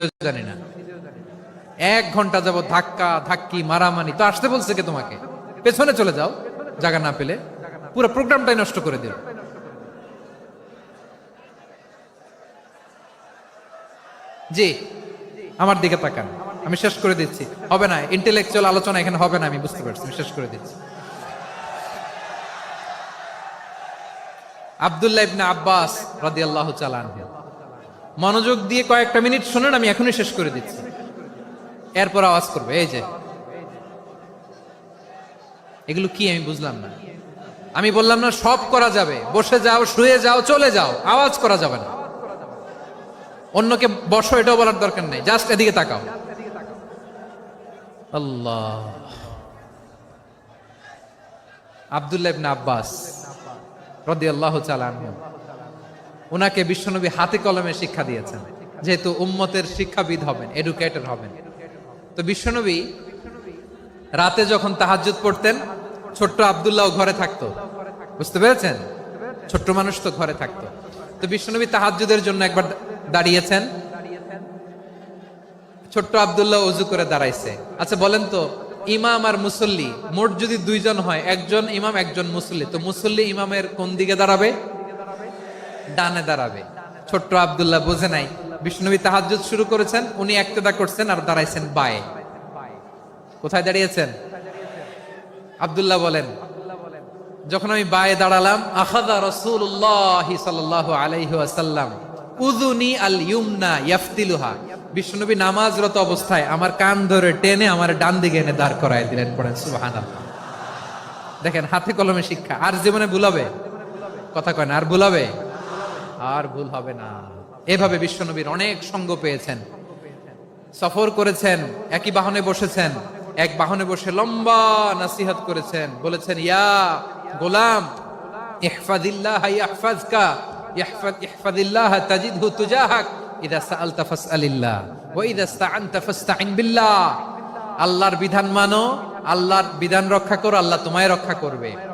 জানি না। এক ঘণ্টা যাব ধাক্কা, ধাক্কি, মারামারি, তো আসতে বলছে কে তোমাকে? পেছনে চলে যাও, জায়গা না পেলে। পুরো প্রোগ্রামটাই নষ্ট করে দিল। জি, আমার দিকে তাকান। আমি শেষ করে দিচ্ছি। হবে না ইন্টেলেকচুয়াল আলোচনা এখানে হবে না, আমি বুঝতে পারছি। শেষ করে দিচ্ছি। আব্দুল্লাহ ইবনে আব্বাস রাদিয়াল্লাহু তাআলা আনহু। মনোযোগ দিয়ে কয়েকটা মিনিট শুনুন, আমি এখনই শেষ করে দিচ্ছি। এরপর আওয়াজ করবে, এই যে। এগুলো কি আমি বুঝলাম না। আমি বললাম না, সব করা যাবে। বসে যাও, শুয়ে যাও, চলে যাও। আওয়াজ করা যাবে না। অন্যকে বসো, এটাও বলার দরকার নেই। জাস্ট এদিকে তাকাও। আল্লাহ। আব্দুল্লাহ আব্বাস রদি আল্লাহ আনহু। ওনাকে বিশ্বনবী হাতে কলমে শিক্ষা দিয়েছেন, যেহেতু উম্মতের শিক্ষাবিদ হবেন এডুকেটর হবেন। তো বিশ্বনবী রাতে যখন তাহাজ্জুদ পড়তেন, ছোট্ট আব্দুল্লাহ ঘরে থাকতো। বুঝতে পেরেছেন? ছোট্ট মানুষ তো ঘরে থাকতো। তো বিশ্বনবী তাহাজ্জুদের জন্য একবার দাঁড়িয়েছেন। ছোট্ট আবদুল্লাহ অজু করে দাঁড়াইছে। আচ্ছা বলেন তো, ইমাম আর মুসল্লি, মোট যদি দুইজন হয়, একজন ইমাম, একজন মুসল্লি, তো মুসল্লি ইমামের কোন দিকে দাঁড়াবে? ডানে দাঁড়াবে। ছোট্ট আব্দুল্লাহ বোঝে নাই। বিষ্ণুবী তাহাজ্জুদ শুরু করেছেন, উনি একতেদা করছেন আর দাঁড়াইছেন বায়ে। কোথায় দাঁড়িয়েছেন? আব্দুল্লাহ বলেন, যখন আমি বায়ে দাঁড়ালাম আখাদা রসুল্লাহ সাল্লাহ আলাইহি আসাল্লাম উদুনি আল ইউমনা ইয়াফতিলুহা। বিষ্ণুনবী নামাজরত অবস্থায় আমার কান ধরে টেনে আমার ডান দিকে এনে দাঁড় করায় দিলেন, পড়েন সুবহানাল্লাহ। দেখেন, হাতে কলমে শিক্ষা। আর জীবনে ভুলাবে? কথা কয় না, আর ভুলাবে? আর ভুল হবে না। এভাবে বিশ্বনবীর অনেক সঙ্গ পেয়েছেন। সফর করেছেন, একই বাহনে বসেছেন, এক বাহনে বসে লম্বা নাসিহাত করেছেন। বলেছেন, ইয়া গোলাম, ইহফাদিল্লাহ আল্লাহর বিধান মানো, আল্লাহর বিধান রক্ষা করো, আল্লাহ তোমায় রক্ষা করবে।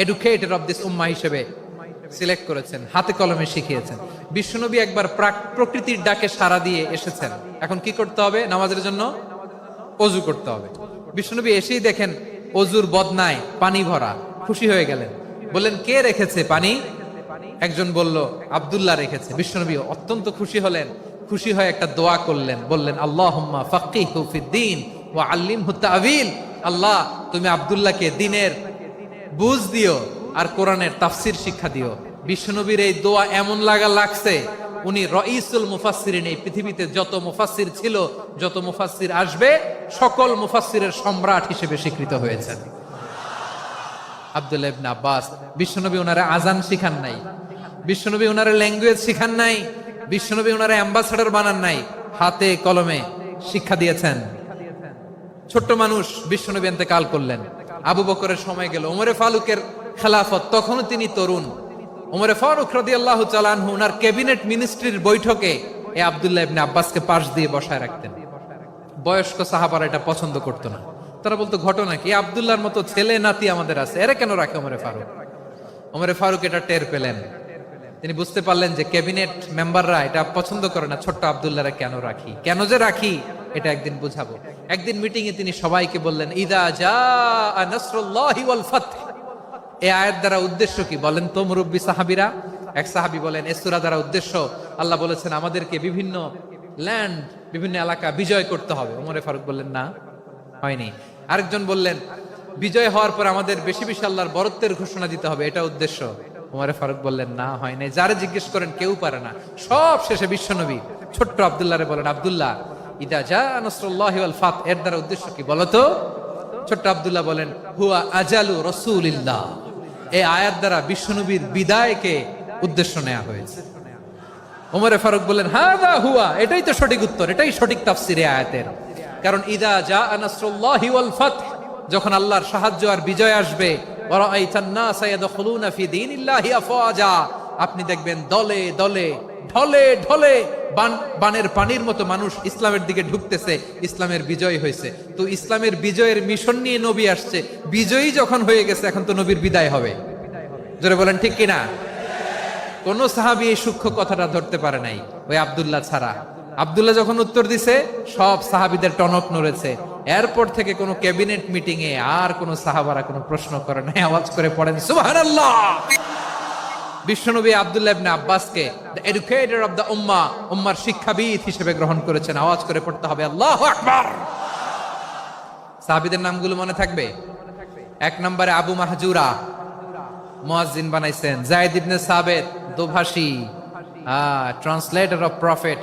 এডুকেটেড অফ দিস উম্মা হিসেবে সিলেক্ট করেছেন, হাতে কলমে শিখিয়েছেন। বিশ্বনবী একবার প্রাক- প্রকৃতির ডাকে সাড়া দিয়ে এসেছেন। এখন কি করতে হবে? নামাজের জন্য অজু করতে হবে। বিশ্বনবী এসেই দেখেন অজুর বদনায় পানি ভরা, খুশি হয়ে গেলেন। বললেন, কে রেখেছে পানি? একজন বলল, আব্দুল্লাহ রেখেছে। বিশ্বনবী অত্যন্ত খুশি হলেন, খুশি হয়ে একটা দোয়া করলেন। বললেন, আল্লাহুম্মা ফাক্কিহু ফিদ্দিন আল্লিম আল্লিমহু আবিল আল্লাহ, তুমি আব্দুল্লাহকে দিনের বুঝ দিও আর কোরআনের তাফসির শিক্ষা দিও। বিশ্বনবীর এই দোয়া এমন লাগা লাগছে, উনি রইসুল মুফাসসিরিন, এই পৃথিবীতে যত মুফাসসির ছিল, যত মুফাসসির আসবে, সকল মুফাসসিরের সম্রাট হিসেবে স্বীকৃত হয়েছেন। ইবনে আব্বাস, বিশ্বনবী ওনারা আজান শিখান নাই, বিশ্বনবী ওনারা ল্যাঙ্গুয়েজ শিখান নাই, বিশ্বনবী ওনারা অ্যাম্বাসাডার বানান নাই, হাতে কলমে শিক্ষা দিয়েছেন। ছোট্ট মানুষ বিশ্বনবী কাল করলেন। আবু বকরের সময় গেল। ওমরে ফালুকের খেলাফত, তখনও তিনি তরুণ। ওমরে ফারুক রদি আল্লাহ চালানহু ওনার ক্যাবিনেট মিনিস্ট্রির বৈঠকে এ আব্দুল্লাহ ইবনে আব্বাসকে পাশ দিয়ে বসায় রাখতেন। বয়স্ক সাহাবারা এটা পছন্দ করতো না। তারা বলতো, ঘটনা কি? আব্দুল্লাহর মতো ছেলে নাতি আমাদের আছে। এরা কেন রাখে ওমরে ফারুক? ওমরে ফারুক এটা টের পেলেন। তিনি বুঝতে পারলেন যে ক্যাবিনেট মেম্বাররা এটা পছন্দ করে না, ছোট্ট আব্দুল্লাহরা কেন রাখি? কেন যে রাখি? এটা একদিন বুঝাবো। একদিন মিটিং এ তিনি সবাইকে বললেন, ইদা ফাতহ। এই আয়াত দ্বারা উদ্দেশ্য কি? বলেন তো, মুরব্বী সাহাবিরা। এক সাহাবি বলেন এসুরা দ্বারা উদ্দেশ্য আল্লাহ বলেছেন, আমাদেরকে বিভিন্ন ল্যান্ড বিভিন্ন এলাকা বিজয় করতে হবে। ওমরে ফারুক বললেন, না, হয়নি। আরেকজন বললেন, বিজয় হওয়ার পর আমাদের বেশি বেশি আল্লাহর বরত্বের ঘোষণা দিতে হবে, এটা উদ্দেশ্য। উমরে ফারুক বললেন, না হয় নাই যারে জিজ্ঞেস করেন, কেউ পারে না? সব শেষে বিশ্বনবী, ছোট্ট আব্দুল্লাহরে বলেন, আব্দুল্লাহ ইদা যা নসরুল্লাহ ওয়াল ফাত, এর দ্বারা উদ্দেশ্য কি বলতো? ছোট্ট আব্দুল্লাহ বলেন, হুয়া আজালু রসুলিল্লাহ। এই আয়াত দ্বারা বিশ্বনবীর বিদায়কে উদ্দেশ্য নেওয়া হয়েছে। ওমরে ফারুক বললেন হাদা হুয়া এটাই তো সঠিক উত্তর, এটাই সঠিক তাফসিরে আয়াতের। কারণ, ইদা জা নাসরুল্লাহি ওয়াল ফাতহ যখন আল্লাহর সাহায্য আর বিজয় আসবে ওয়ারাআইতান নাসা ইয়াদখুলুনা ফি দীনিল্লাহি আফওয়াজা আপনি দেখবেন দলে দলে ঢলে ঢলে, বান, বানের পানির মতো মানুষ ইসলামের দিকে ঢুকতেছে, ইসলামের বিজয় হয়েছে। তো ইসলামের বিজয়ের মিশন নিয়ে নবী আসছে। বিজয়ী যখন হয়ে গেছে, এখন তো নবীর বিদায় হবে। জোরে বলেন, ঠিক কিনা? কোন সাহাবি এই সূক্ষ্ম কথাটা ধরতে পারে নাই, ওই আব্দুল্লাহ ছাড়া। আব্দুল্লাহ যখন উত্তর দিছে, সব সাহাবিদের টনক নড়েছে। এরপর থেকে কোনো ক্যাবিনেট মিটিং এ আর কোনো সাহাবারা কোনো প্রশ্ন করে নাই। আওয়াজ করে পড়েন, সুবহানাল্লাহ! বিশ্বনবী আবদুল্লাহ আব্বাসকে দ্য এডুকেটর অব দ্য উম্মা উম্মার শিক্ষাবিদ হিসেবে গ্রহণ করেছেন। আওয়াজ করে পড়তে হবে, আল্লাহ আকবার। সাহাবিদের নামগুলো মনে থাকবে? এক নম্বরে আবু মাহজুরা, মুয়াজ্জিন বানাইছেন। Zaid ibn Thabit, Dobhashi. Translator of prophet